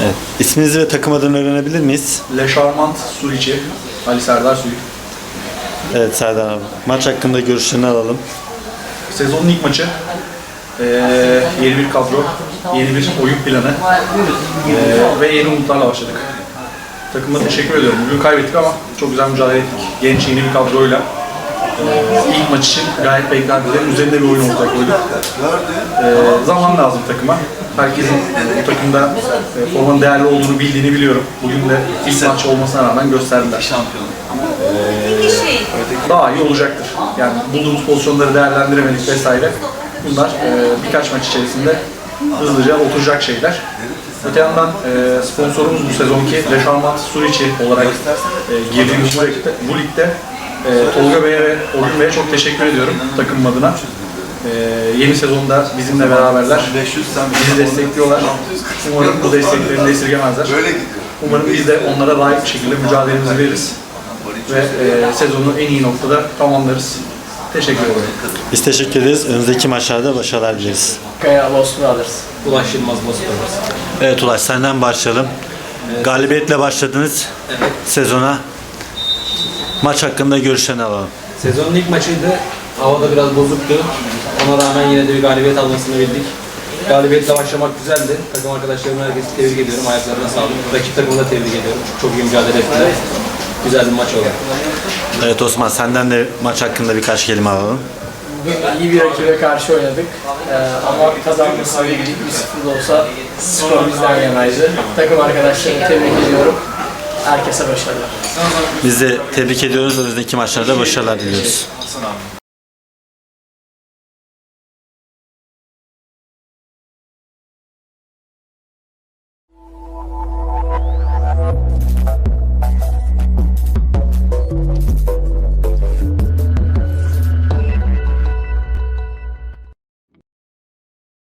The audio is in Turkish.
Evet. İsminizi ve takım adını öğrenebilir miyiz? Le Charmant Suriçi, Ali Serdar Suyu. Evet Serdar abi. Maç hakkında görüşlerini alalım. Sezonun ilk maçı. Ee, yeni bir kadro, yeni bir oyun planı ee, ve yeni umutlarla başladık. Takıma teşekkür ediyorum. Bugün kaybettik ama çok güzel mücadele ettik. Genç yeni bir kadroyla. Ee, ilk maç için gayet beklentilerin üzerinde bir oyun ortaya koyduk. Ee, zaman lazım takıma. Herkesin bu takımda e, formanın değerli olduğunu bildiğini biliyorum. Bugün de ilk maç olmasına rağmen gösterdiler. daha iyi olacaktır. Yani bulduğumuz pozisyonları değerlendiremedik vesaire. Bunlar e, birkaç maç içerisinde hızlıca oturacak şeyler. Öte yandan e, sponsorumuz bu sezonki Le Charmant Suriçi olarak e, girdiğimiz bu ligde, bu ligde e, Tolga Bey'e ve Orhun Bey'e çok teşekkür ediyorum takım adına. E, yeni sezonda bizimle beraberler. Bizi destekliyorlar. Umarım bu desteklerini de esirgemezler. Umarım biz de onlara layık bir şekilde mücadelemizi veririz ve e, sezonu en iyi noktada tamamlarız. Teşekkür ederim. Biz teşekkür ederiz. Önümüzdeki maçlarda başarılar dileriz. Kaya Lost Brothers. Ulaş Yılmaz Bozkırmaz. Evet Ulaş senden başlayalım. Galibiyetle başladınız sezona. Maç hakkında görüşlerini alalım. Sezonun ilk maçıydı. Havada biraz bozuktu. Ona rağmen yine de bir galibiyet almasını bildik. Galibiyetle başlamak güzeldi. Takım arkadaşlarımı herkesi tebrik ediyorum. Ayaklarına sağlık. Rakip takımı da tebrik ediyorum. Çok iyi mücadele ettiler. Güzel bir maç oldu. Evet Osman senden de maç hakkında birkaç kelime alalım. Bugün iyi bir rakibe karşı oynadık. Ee, ama kazanmasını bildik. 1-0 da olsa skor bizden yanaydı. Takım arkadaşlarımı tebrik ediyorum. Herkese başarılar. Biz de tebrik ediyoruz. Önümüzdeki maçlarda başarılar diliyoruz.